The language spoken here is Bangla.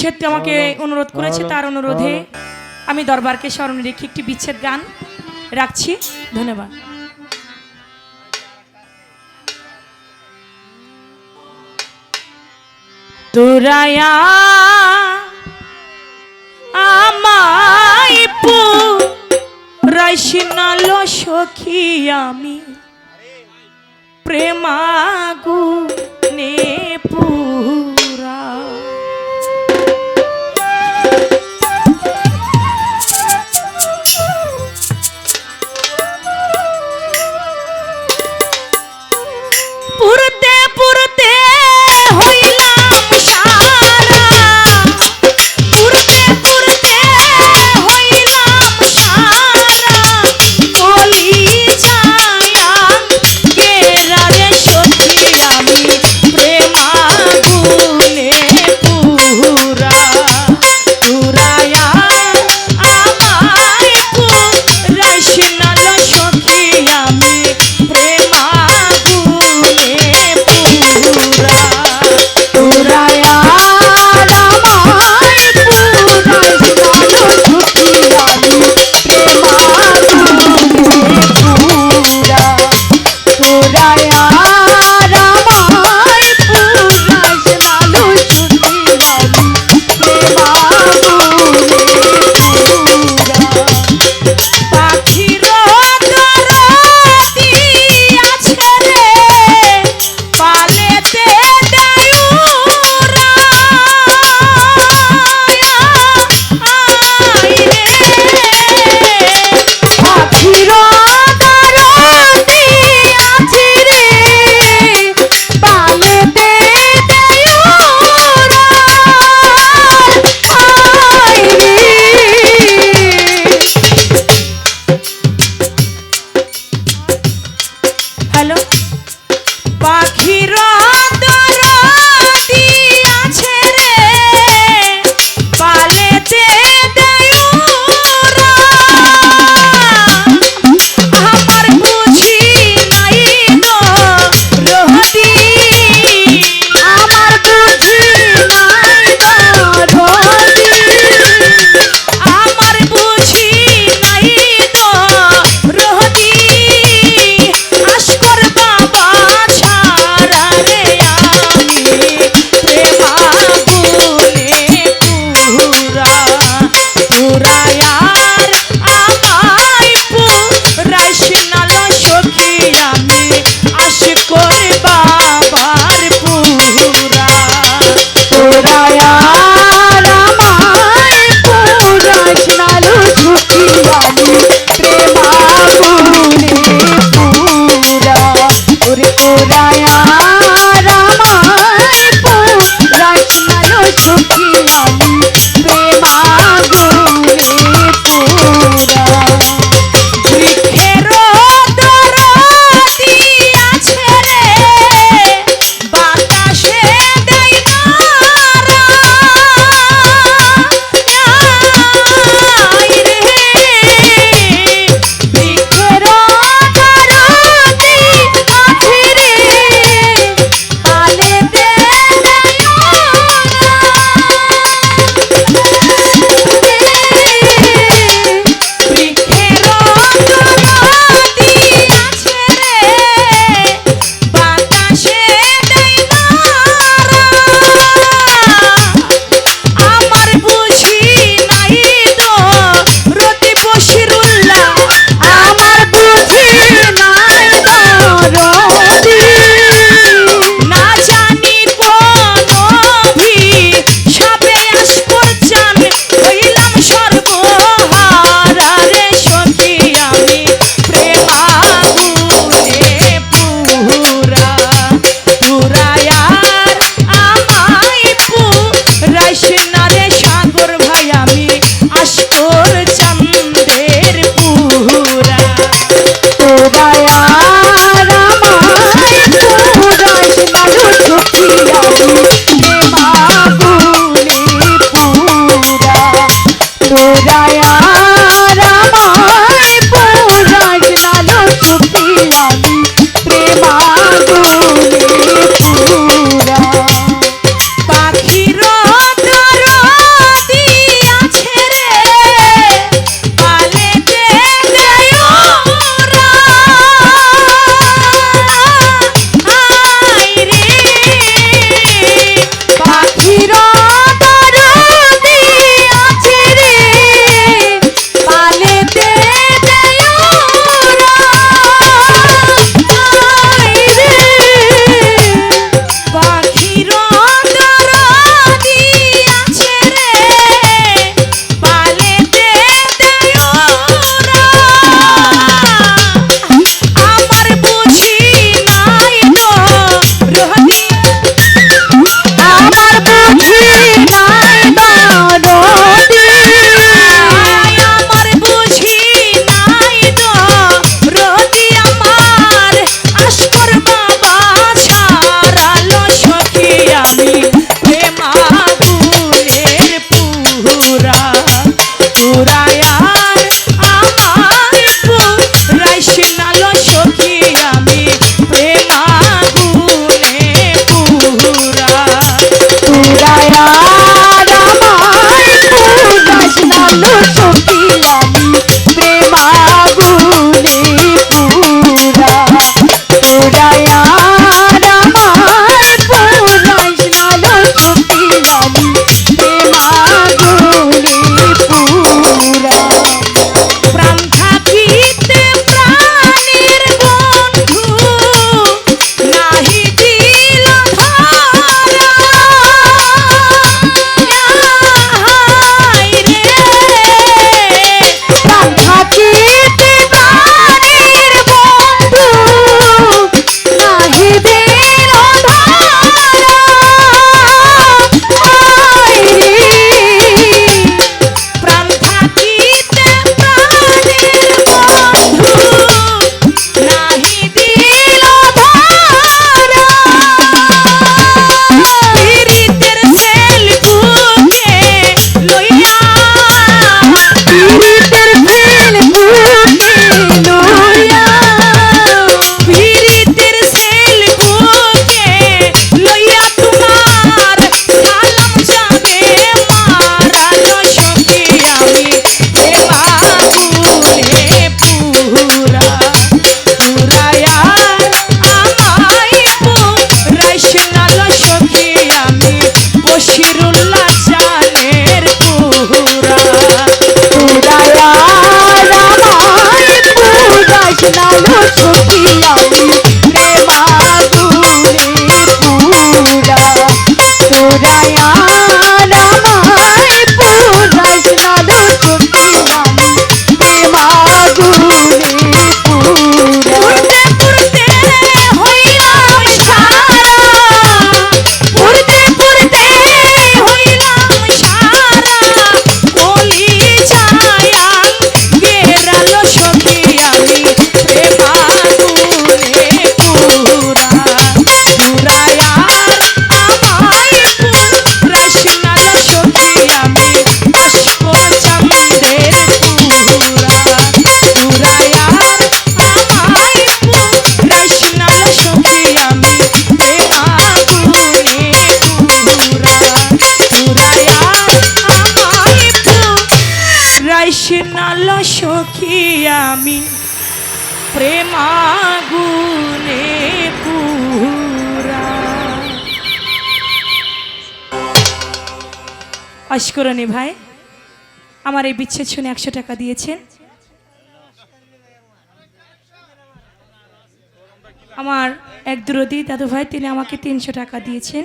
বিচ্ছেদ আমাকে অনুরোধ করেছে তার অনুরোধে আমি দরবারকে স্মরণে রেখে একটি বিচ্ছেদ গান রাখছি। ধন্যবাদ। তোরায়া আমায় পু রাইসিনাল সখী আমি। প্রেমাগু পুরা। অস্করণী ভাই, আমার এই বিচ্ছেদ শুনে একশো টাকা দিয়েছেন। আমার এক দূরদি দাদু ভাই তিনি আমাকে তিনশো টাকা দিয়েছেন।